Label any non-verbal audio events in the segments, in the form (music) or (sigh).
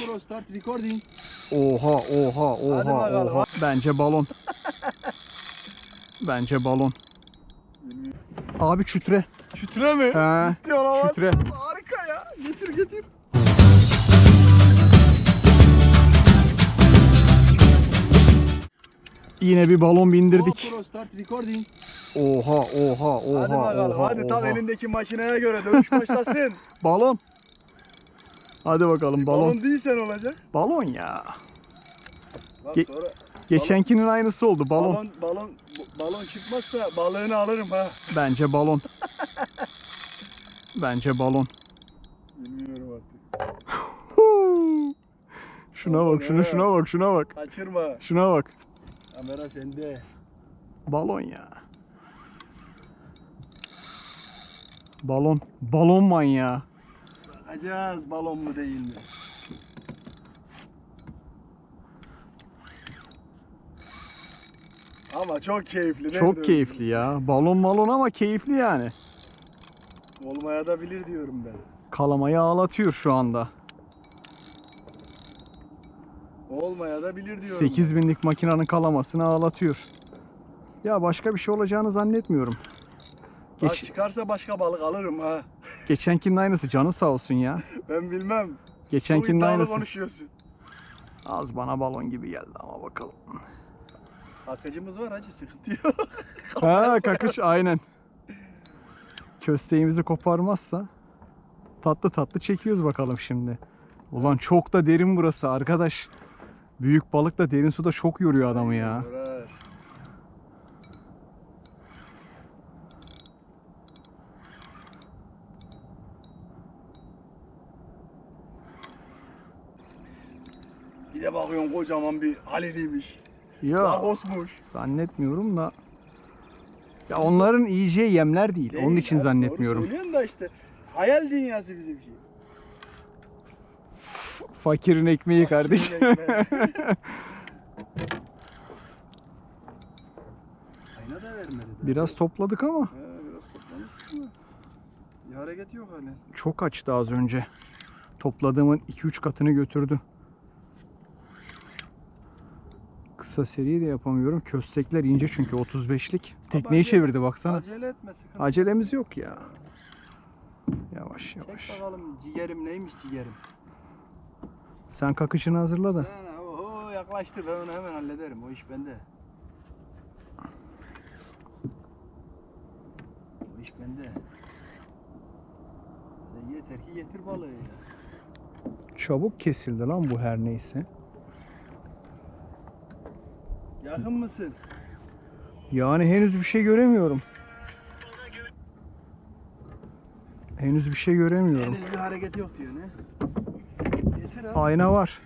GoPro start recording. Oha oha oha oha. Bence balon. Bence balon. Abi çütre. Şütre mi? He. Ciddi olamazsın. Şütre. Harika ya. Getir getir. Yine bir balon bindirdik. Oha oha oha Hadi bakalım. oha. Hadi tam elindeki makineye göre dövüş başlasın. (laughs) Balon. Hadi bakalım balon. Balon değilsen olacak. Balon ya. Bak Ge- sonra Geçenkinin aynısı oldu balon. balon balon balon çıkmazsa balığını alırım ha. Bence balon. (laughs) Bence balon. Bilmiyorum artık. Huu. Şuna bak, şuna şuna bak, şuna bak. Kaçırma. Şuna bak. Kamera sende. Balon ya. Balon. Balon manyağı. Bakacağız balon mu değil mi? Ama çok keyifli. mi? Çok keyifli ya. Balon balon ama keyifli yani. Olmaya da bilir diyorum ben. Kalamayı ağlatıyor şu anda. Olmaya da bilir diyorum. 8 binlik makinenin kalamasını ağlatıyor. Ya başka bir şey olacağını zannetmiyorum. Geç, çıkarsa başka balık alırım ha. (laughs) geçenkinin aynısı canı sağ olsun ya. Ben bilmem. Geçenkinin aynısı. konuşuyorsun. Az bana balon gibi geldi ama bakalım. Akıcımız var hacı sıkıntı yok. (laughs) Ha kakış aynen. Kösteğimizi koparmazsa tatlı tatlı çekiyoruz bakalım şimdi. Ulan çok da derin burası arkadaş. Büyük balık da derin suda çok yoruyor adamı ya. Uğraş. Bir de bakıyorsun kocaman bir Haliliymiş. Ya Lagosmuş. zannetmiyorum da. Ya onların yiyeceği yemler değil. Onun Değil için ya, zannetmiyorum. Doğru söylüyorsun da işte. Hayal dünyası bizimki. Fakirin ekmeği kardeşim. Ayna da vermedi. de. Biraz topladık ama He, biraz toplamışsın da. Bir hareket yok hala. çok açtı az önce. Topladığımın 2-3 katını götürdü. Kısa seri de yapamıyorum. Köstekler ince çünkü 35'lik. Tekneyi acele- çevirdi baksana. Acele etme sıkıntı. Acelemiz yok ya. Yavaş Çek yavaş. bakalım ciğerim neymiş ciğerim. Sen kakışını hazırla da. Sen oho yaklaştır ben onu hemen hallederim o iş bende. O iş bende. Yeter ki getir balığı. Çabuk kesildi lan bu her neyse. Yakın mısın? Yani henüz bir şey göremiyorum. Henüz bir şey göremiyorum. Henüz bir hareket yok diyor ne? Getir abi. Ayna var.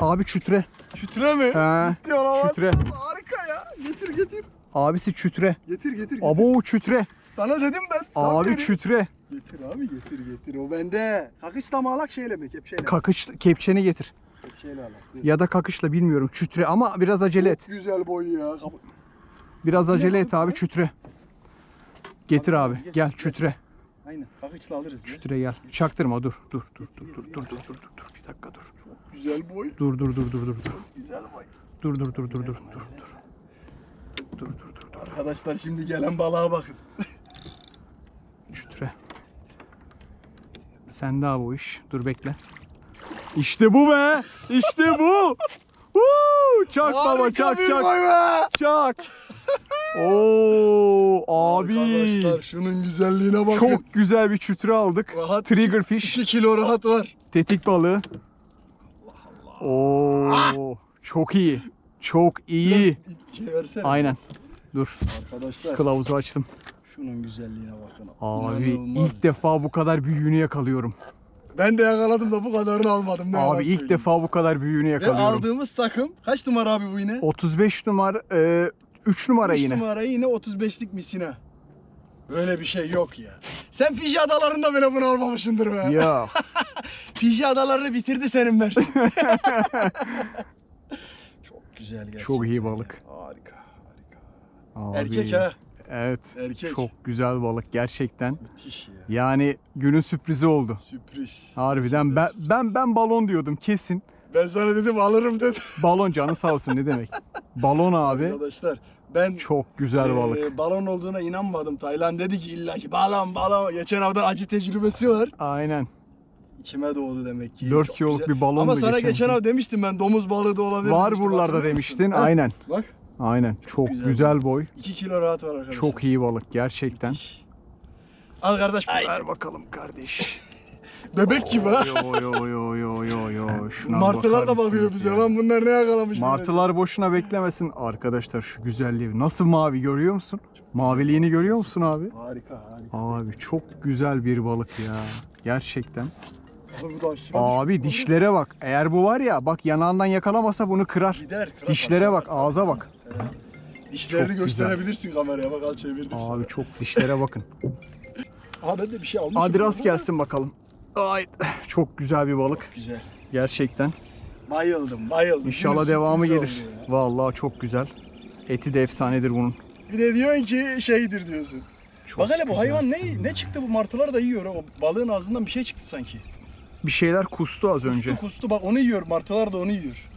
Abi çütre. Şütre mi? He, Ciddi olamazsın. şütre. Harika ya. Getir getir. Abisi çütre. Getir getir getir. Abo çütre. Sana dedim ben. tam Abi yeri. çütre. Getir abi getir getir o bende. Kakışla mı alak şeyle mi? Kepçeyle mi? Kakış kepçeni getir. Ya da kakışla bilmiyorum. Çütre ama biraz acele et. Çok güzel boy ya. Biraz acele et abi abi? çütre. Getir abi. abi, Gel çütre. Aynen. Kakışla alırız ya. Çütre gel. Çaktırma dur. Dur dur dur dur dur dur dur dur. dur. Bir dakika dur. Güzel boy. Dur dur dur dur dur. dur. Güzel boy. Dur dur dur dur dur dur dur. Dur dur dur dur. Arkadaşlar şimdi gelen balığa bakın. Çütre. Sen daha bu iş. Dur bekle. İşte bu be. İşte bu. (laughs) Woo! Çak baba Harika çak bir çak boy be. çak. (laughs) Oo abi. Arkadaşlar şunun güzelliğine bakın. Çok güzel bir çütre aldık. Rahat Trigger fish. 2 kilo rahat var. Tetik balığı. Oo çok iyi. Çok iyi. Biraz versene. Aynen. Dur. Arkadaşlar Kılavuzu açtım. şunun güzelliğine bakın. Abi İnanılmaz. ilk defa bu kadar büyüğünü yakalıyorum. Ben de yakaladım da bu kadarını almadım. Ne yalan Abi ilk söyleyeyim. defa bu kadar büyüğünü Ve yakalıyorum. aldığımız takım kaç numara abi bu yine? 35 numara, e, 3 numara 3 yine. numara yine 35'lik misina. Böyle bir şey yok ya. Sen Fiji adalarında bile bunu almamışsındır be. Ya (laughs) Fiji adalarını bitirdi senin Mersin. (laughs) Çok güzel gerçekten. Çok iyi balık. Harika, harika. abi, Erkek ha. Evet. Erkek. Çok güzel balık gerçekten. Müthiş ya. Yani günün sürprizi oldu. Sürpriz. Harbiden ben ben ben balon diyordum kesin. Ben sana dedim alırım dedim. (laughs) Balon canı sağ olsun ne demek. Balon abi Arkadaşlar ben çok güzel e, balık. balon olduğuna inanmadım. Taylan dedi ki illa ki balon balon. Geçen hafta acı tecrübesi var. Aynen. İçime doğdu demek ki. 4 Çok kiloluk bir balon Ama sana geçen geçen hafta demiştim ben domuz balığı da olabilir. Var buralarda demiştin. Aynen. Bak Aynen. Çok güzel güzel, boy. 2 kilo rahat var arkadaşlar. Çok iyi balık gerçekten. Müthiş. Al kardeş. Ver bakalım kardeş. (laughs) Bebek gibi ha. yo yo yo yo yo yo. Şuna (laughs) Martılar da bakıyor bize ya? lan bunlar ne yakalamış. böyle? Martılar boşuna beklemesin arkadaşlar şu güzelliği. Nasıl mavi görüyor musun? Maviliğini görüyor musun abi? Harika harika. Abi çok güzel bir balık ya. Gerçekten. Abi, Abi dişlere bak. Eğer bu var ya bak yanağından yakalamasa bunu kırar. Gider. kırar, Dişlere bak, ağza bak. Dişlerini Çok gösterebilirsin kameraya bak al çevirdim Abi sana. çok dişlere bakın. (laughs) Aha ben de bir şey almışım. Hadi rast gelsin bakalım. Ay çok güzel bir balık. Güzel. gerçekten. Bayıldım bayıldım. İnşallah Günün devamı sürprizi gelir. oldu ya. Vallahi çok güzel. Eti de efsanedir bunun. Bir de diyorsun ki şeydir diyorsun. Çok bak hele bu hayvan güzelsin ne ne çıktı bu martılar da yiyor. ha. O balığın ağzından bir şey çıktı sanki. Bir şeyler kustu az önce. Kustu kustu bak onu yiyor martılar da onu yiyor.